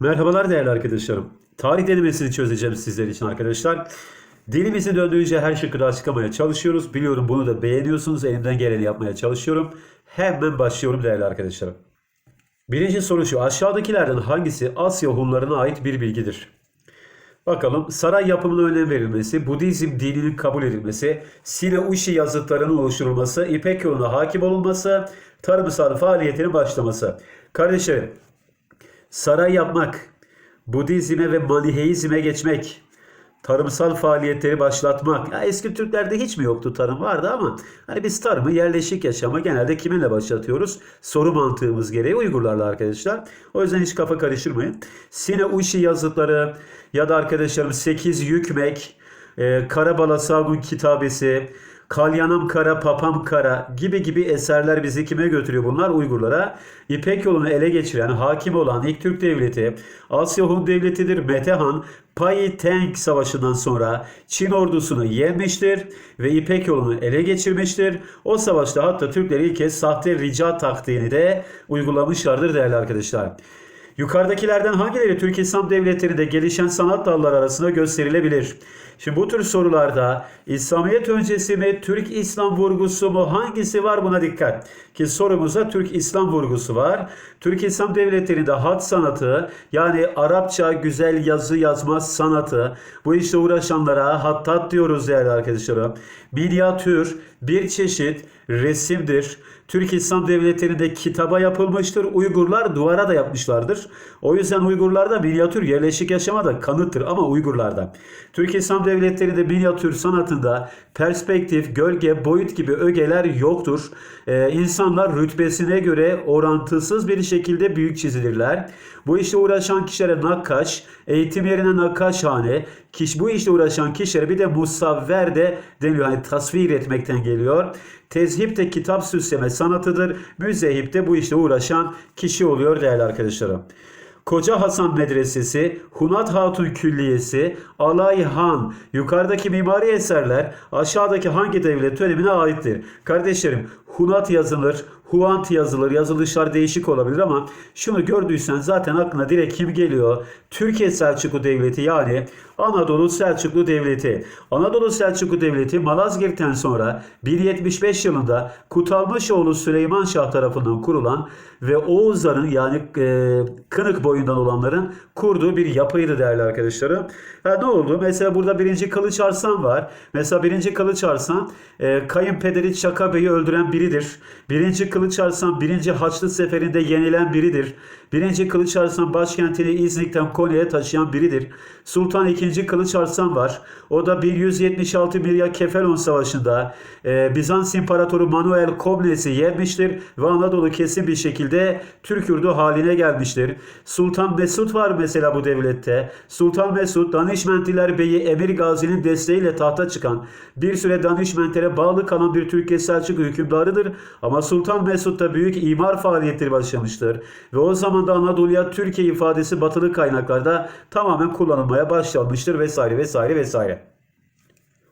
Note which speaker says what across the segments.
Speaker 1: Merhabalar değerli arkadaşlarım. Tarih denemesini çözeceğim sizler için arkadaşlar. Dilimizi döndüğünce her şıkkı da açıklamaya çalışıyoruz. Biliyorum bunu da beğeniyorsunuz. Elimden geleni yapmaya çalışıyorum. Hemen başlıyorum değerli arkadaşlarım. Birinci soru şu. Aşağıdakilerden hangisi Asya Hunlarına ait bir bilgidir? Bakalım saray yapımına önem verilmesi, Budizm dininin kabul edilmesi, Sine-Ushi yazıtlarının oluşturulması, İpek yoluna hakim olunması, tarımsal faaliyetinin başlaması. Kardeşlerim, saray yapmak, Budizme ve Maniheizme geçmek, tarımsal faaliyetleri başlatmak. Ya eski Türklerde hiç mi yoktu tarım vardı ama hani biz tarımı yerleşik yaşamı genelde kiminle başlatıyoruz? Soru mantığımız gereği Uygurlarla arkadaşlar. O yüzden hiç kafa karıştırmayın. Sine Ushi yazıtları ya da arkadaşlarım 8 Yükmek, e, Karabala Sagun kitabesi, Kalyanam Kara, Papam Kara gibi gibi eserler bizi kime götürüyor bunlar? Uygurlara. İpek yolunu ele geçiren, hakim olan ilk Türk devleti Asya Hun devletidir. Metehan, Pai Teng Savaşı'ndan sonra Çin ordusunu yenmiştir ve İpek yolunu ele geçirmiştir. O savaşta hatta Türkler ilk kez sahte rica taktiğini de uygulamışlardır değerli arkadaşlar. Yukarıdakilerden hangileri Türk İslam devletlerinde gelişen sanat dalları arasında gösterilebilir? Şimdi bu tür sorularda İslamiyet öncesi mi, Türk İslam vurgusu mu hangisi var buna dikkat. Ki sorumuzda Türk İslam vurgusu var. Türk İslam devletlerinde hat sanatı yani Arapça güzel yazı yazma sanatı bu işte uğraşanlara hattat diyoruz değerli arkadaşlarım. Minyatür bir çeşit resimdir. Türk İslam devletlerinde kitaba yapılmıştır. Uygurlar duvara da yapmışlardır. O yüzden Uygurlarda minyatür yerleşik yaşama da kanıttır ama Uygurlarda. Türk İslam devletlerinde minyatür sanatında perspektif, gölge, boyut gibi ögeler yoktur. Ee, insanlar rütbesine göre orantısız bir şekilde büyük çizilirler. Bu işle uğraşan kişilere nakkaş, eğitim yerine nakkaşhane, kiş, bu işle uğraşan kişilere bir de musavver de deniliyor. Yani tasvir etmekten geliyor. Tezhip de kitap süsleme sanatıdır. Müzehip de bu işle uğraşan kişi oluyor değerli arkadaşlarım. Koca Hasan Medresesi, Hunat Hatun Külliyesi, Alay Han, yukarıdaki mimari eserler aşağıdaki hangi devlet dönemine aittir? Kardeşlerim, Hunat yazılır, Huant yazılır, yazılışlar değişik olabilir ama şunu gördüysen zaten aklına direkt kim geliyor? Türkiye Selçuklu Devleti yani Anadolu Selçuklu Devleti. Anadolu Selçuklu Devleti Malazgirt'ten sonra 1075 yılında Kutalmışoğlu Süleyman Şah tarafından kurulan ve Oğuzların yani e, Kınık boyundan olanların kurduğu bir yapıydı değerli arkadaşlarım. Ha, ne oldu? Mesela burada birinci Kılıç Arslan var. Mesela birinci Kılıç Arslan e, kayınpederi Çaka Bey'i öldüren biridir. Birinci Kılıç Arslan birinci Haçlı Seferi'nde yenilen biridir. Birinci Kılıç Arslan başkentini İznik'ten Konya'ya taşıyan biridir. Sultan II. Kılıç Arslan var. O da 1176 Mirya Kefelon Savaşı'nda e, Bizans İmparatoru Manuel Komnes'i yenmiştir ve Anadolu kesin bir şekilde Türk yurdu haline gelmiştir. Sultan Mesut var mesela bu devlette. Sultan Mesut Danişmentliler Beyi Emir Gazi'nin desteğiyle tahta çıkan bir süre Danişmentlere bağlı kalan bir Türkiye Selçuklu hükümdarıdır. Ama Sultan Mesut da büyük imar faaliyetleri başlamıştır. Ve o zaman da Anadolu'ya Türkiye ifadesi batılı kaynaklarda tamamen kullanılmaya başlanmıştır vesaire vesaire vesaire.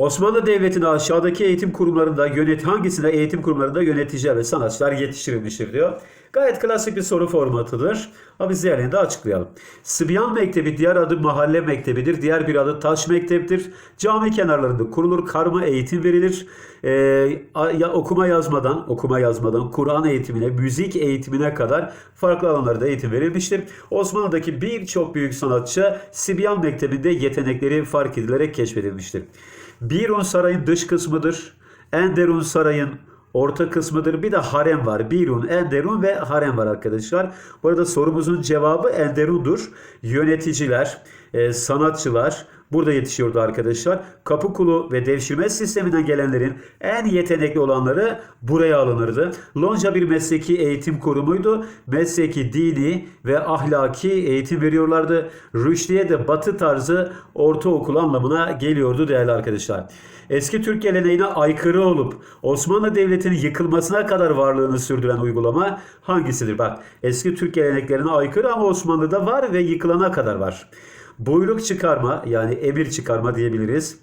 Speaker 1: Osmanlı Devleti'nde aşağıdaki eğitim kurumlarında yönet hangisinde eğitim kurumlarında yöneticiler ve sanatçılar yetiştirilmiştir diyor. Gayet klasik bir soru formatıdır. Ama biz diğerlerini de açıklayalım. Sıbyan Mektebi diğer adı mahalle mektebidir. Diğer bir adı taş mekteptir. Cami kenarlarında kurulur. Karma eğitim verilir. Ee, ya, okuma yazmadan, okuma yazmadan Kur'an eğitimine, müzik eğitimine kadar farklı alanlarda eğitim verilmiştir. Osmanlı'daki birçok büyük sanatçı Sibyan Mektebi'nde yetenekleri fark edilerek keşfedilmiştir. Birun Saray'ın dış kısmıdır. Enderun Saray'ın orta kısmıdır. Bir de harem var. Birun, Enderun ve harem var arkadaşlar. Bu arada sorumuzun cevabı Enderun'dur. Yöneticiler, e, sanatçılar burada yetişiyordu arkadaşlar. Kapıkulu ve devşirme sisteminden gelenlerin en yetenekli olanları buraya alınırdı. Lonca bir mesleki eğitim kurumuydu. Mesleki, dini ve ahlaki eğitim veriyorlardı. Rüşdiye de batı tarzı ortaokul anlamına geliyordu değerli arkadaşlar. Eski Türk geleneğine aykırı olup Osmanlı Devleti'nin yıkılmasına kadar varlığını sürdüren uygulama hangisidir? Bak eski Türk geleneklerine aykırı ama Osmanlı'da var ve yıkılana kadar var. Buyruk çıkarma yani emir çıkarma diyebiliriz.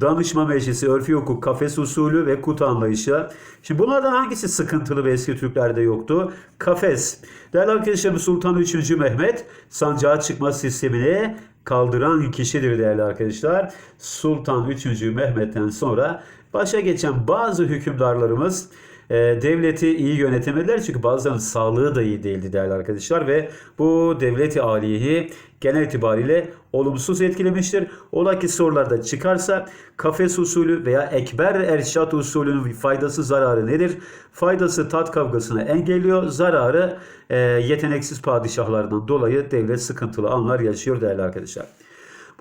Speaker 1: danışma meclisi, örfi hukuk, kafes usulü ve kutu anlayışı. Şimdi bunlardan hangisi sıkıntılı ve eski Türklerde yoktu? Kafes. Değerli arkadaşlarım Sultan 3. Mehmet sancağa çıkma sistemini kaldıran kişidir değerli arkadaşlar. Sultan 3. Mehmet'ten sonra başa geçen bazı hükümdarlarımız devleti iyi yönetemediler çünkü bazılarının sağlığı da iyi değildi değerli arkadaşlar ve bu devleti aliyeyi genel itibariyle olumsuz etkilemiştir. Ola ki sorularda çıkarsa kafes usulü veya ekber erşat usulünün faydası zararı nedir? Faydası tat kavgasını engelliyor. Zararı e, yeteneksiz padişahlardan dolayı devlet sıkıntılı anlar yaşıyor değerli arkadaşlar.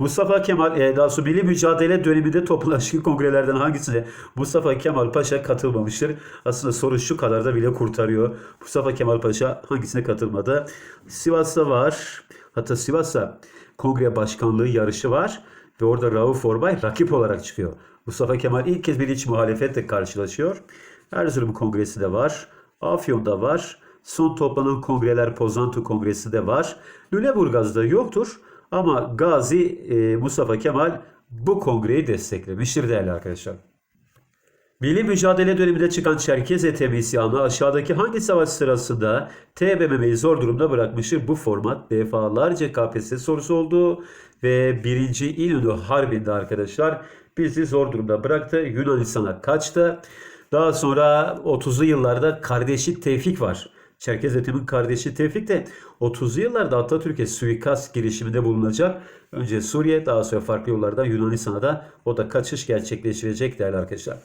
Speaker 1: Mustafa Kemal e, sonra milli mücadele döneminde toplaşık kongrelerden hangisine Mustafa Kemal Paşa katılmamıştır? Aslında soru şu kadar da bile kurtarıyor. Mustafa Kemal Paşa hangisine katılmadı? Sivas'ta var. Hatta Sivas'ta kongre başkanlığı yarışı var ve orada Rauf Orbay rakip olarak çıkıyor. Mustafa Kemal ilk kez bir iç muhalefetle karşılaşıyor. Erzurum Kongresi de var. Afyon'da var. Son toplanan kongreler Pozantı Kongresi de var. Lüleburgaz'da yoktur. Ama Gazi e, Mustafa Kemal bu kongreyi desteklemiştir değerli arkadaşlar. Milli mücadele döneminde çıkan Çerkez Etemi isyanı aşağıdaki hangi savaş sırasında TBMM'yi zor durumda bırakmıştır? Bu format defalarca KPSS sorusu oldu ve 1. İnönü Harbi'nde arkadaşlar bizi zor durumda bıraktı. Yunanistan'a kaçtı. Daha sonra 30'lu yıllarda kardeşi Tevfik var. Çerkez Ethem'in kardeşi Tevfik de 30'lu yıllarda Atatürk'e suikast girişiminde bulunacak. Önce Suriye daha sonra farklı yollardan Yunanistan'a da o da kaçış gerçekleştirecek değerli arkadaşlar.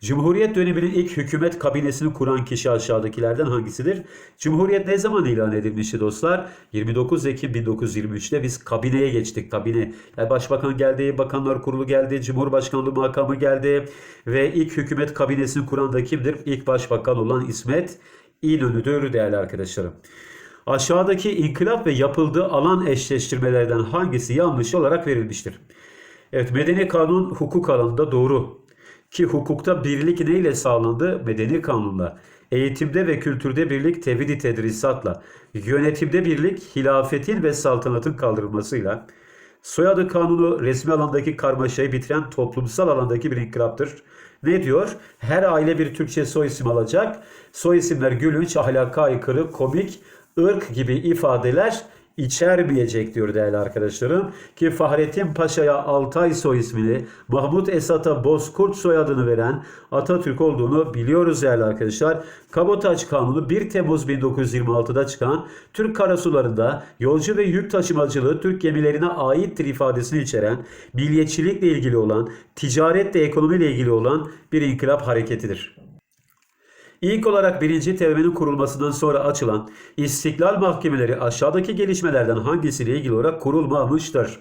Speaker 1: Cumhuriyet döneminin ilk hükümet kabinesini kuran kişi aşağıdakilerden hangisidir? Cumhuriyet ne zaman ilan edilmişti dostlar? 29 Ekim 1923'te biz kabineye geçtik. Kabine. Yani başbakan geldi, bakanlar kurulu geldi, cumhurbaşkanlığı makamı geldi ve ilk hükümet kabinesini kuran da kimdir? İlk başbakan olan İsmet İnönü'dür değerli arkadaşlarım. Aşağıdaki inkılap ve yapıldığı alan eşleştirmelerden hangisi yanlış olarak verilmiştir? Evet medeni kanun hukuk alanında doğru. Ki hukukta birlik neyle sağlandı? Medeni kanunla. Eğitimde ve kültürde birlik tevhid tedrisatla. Yönetimde birlik hilafetin ve saltanatın kaldırılmasıyla. Soyadı kanunu resmi alandaki karmaşayı bitiren toplumsal alandaki bir inkılaptır. Ne diyor? Her aile bir Türkçe soy isim alacak. Soy isimler gülünç, ahlaka aykırı, komik, ırk gibi ifadeler içermeyecek diyor değerli arkadaşlarım. Ki Fahrettin Paşa'ya Altay soy ismini, Mahmut Esat'a Bozkurt soyadını veren Atatürk olduğunu biliyoruz değerli arkadaşlar. Kabotaj Kanunu 1 Temmuz 1926'da çıkan Türk karasularında yolcu ve yük taşımacılığı Türk gemilerine aittir ifadesini içeren, milliyetçilikle ilgili olan, ticaretle ekonomiyle ilgili olan bir inkılap hareketidir. İlk olarak 1. TBMM'nin kurulmasından sonra açılan istiklal mahkemeleri aşağıdaki gelişmelerden hangisiyle ilgili olarak kurulmamıştır?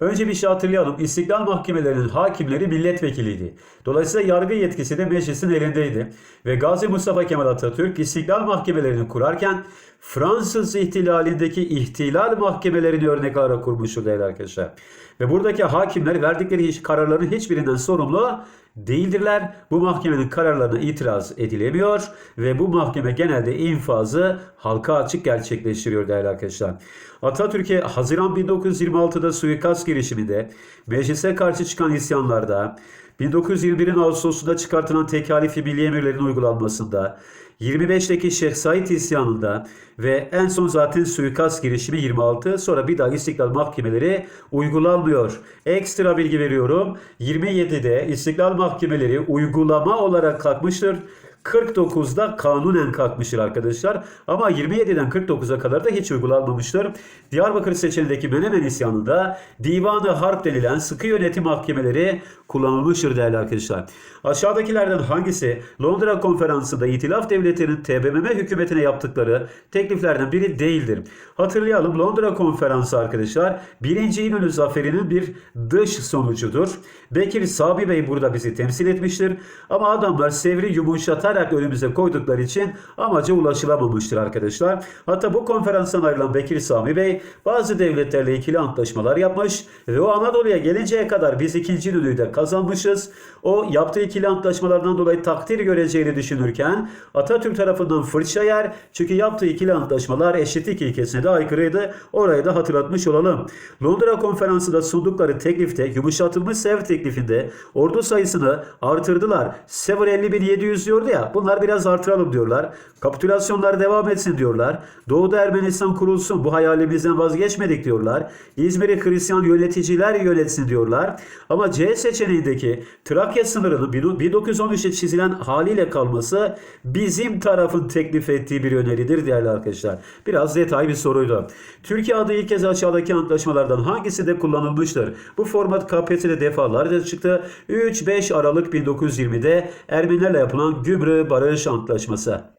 Speaker 1: Önce bir şey hatırlayalım. İstiklal mahkemelerinin hakimleri milletvekiliydi. Dolayısıyla yargı yetkisi de meclisin elindeydi. Ve Gazi Mustafa Kemal Atatürk istiklal mahkemelerini kurarken Fransız ihtilalindeki ihtilal mahkemelerini örnek alarak kurmuştur değerli arkadaşlar. Ve buradaki hakimler verdikleri kararların hiçbirinden sorumlu değildirler. Bu mahkemenin kararlarına itiraz edilemiyor ve bu mahkeme genelde infazı halka açık gerçekleştiriyor değerli arkadaşlar. Atatürk'e Haziran 1926'da suikast girişiminde meclise karşı çıkan isyanlarda 1921'in Ağustos'unda çıkartılan tekalifi milli emirlerin uygulanmasında 25'teki Şeyh Said isyanında ve en son zaten suikast girişimi 26 sonra bir daha istiklal mahkemeleri uygulanmıyor. Ekstra bilgi veriyorum. 27'de istiklal mahkemeleri uygulama olarak kalkmıştır. 49'da kanunen kalkmıştır arkadaşlar. Ama 27'den 49'a kadar da hiç uygulanmamıştır. Diyarbakır seçeneğindeki Menemen isyanında Divanı Harp denilen sıkı yönetim mahkemeleri kullanılmıştır değerli arkadaşlar. Aşağıdakilerden hangisi Londra konferansında İtilaf devletinin TBMM hükümetine yaptıkları tekliflerden biri değildir? Hatırlayalım Londra konferansı arkadaşlar 1. İnönü zaferinin bir dış sonucudur. Bekir Sabi Bey burada bizi temsil etmiştir. Ama adamlar Sevri yumuşatan satarak önümüze koydukları için amaca ulaşılamamıştır arkadaşlar. Hatta bu konferanstan ayrılan Bekir Sami Bey bazı devletlerle ikili antlaşmalar yapmış ve o Anadolu'ya gelinceye kadar biz ikinci düdüğü de kazanmışız. O yaptığı ikili antlaşmalardan dolayı takdir göreceğini düşünürken Atatürk tarafından fırça yer. Çünkü yaptığı ikili antlaşmalar eşitlik ilkesine de aykırıydı. Orayı da hatırlatmış olalım. Londra konferansında sundukları teklifte yumuşatılmış sev teklifinde ordu sayısını artırdılar. Sever 50.700 diyordu ya bunlar biraz artıralım diyorlar. Kapitülasyonlar devam etsin diyorlar. Doğuda Ermenistan kurulsun bu hayalimizden vazgeçmedik diyorlar. İzmir'i Hristiyan yöneticiler yönetsin diyorlar. Ama C seçeneğindeki Trakya sınırının 1913'te çizilen haliyle kalması bizim tarafın teklif ettiği bir öneridir değerli arkadaşlar. Biraz detay bir soruydu. Türkiye adı ilk kez aşağıdaki antlaşmalardan hangisinde kullanılmıştır? Bu format KPSS'de defalarca çıktı. 3-5 Aralık 1920'de Ermenilerle yapılan Gümrü Barış Antlaşması.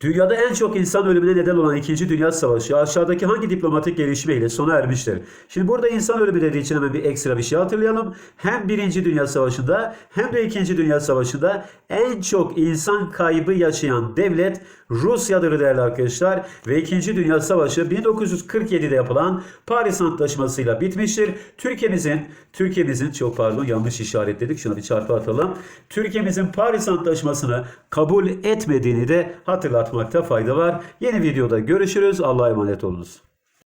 Speaker 1: Dünyada en çok insan ölümüne neden olan 2. Dünya Savaşı aşağıdaki hangi diplomatik gelişmeyle sona ermiştir? Şimdi burada insan ölümü dediği için hemen bir ekstra bir şey hatırlayalım. Hem 1. Dünya Savaşı'nda hem de 2. Dünya Savaşı'nda en çok insan kaybı yaşayan devlet Rusya'dır değerli arkadaşlar. Ve 2. Dünya Savaşı 1947'de yapılan Paris Antlaşması'yla bitmiştir. Türkiye'mizin Türkiye'mizin çok pardon yanlış işaretledik. Şuna bir çarpı atalım. Türkiye'mizin Paris Antlaşması'nı kabul etmediğini de hatırlatmakta fayda var. Yeni videoda görüşürüz. Allah'a emanet olunuz.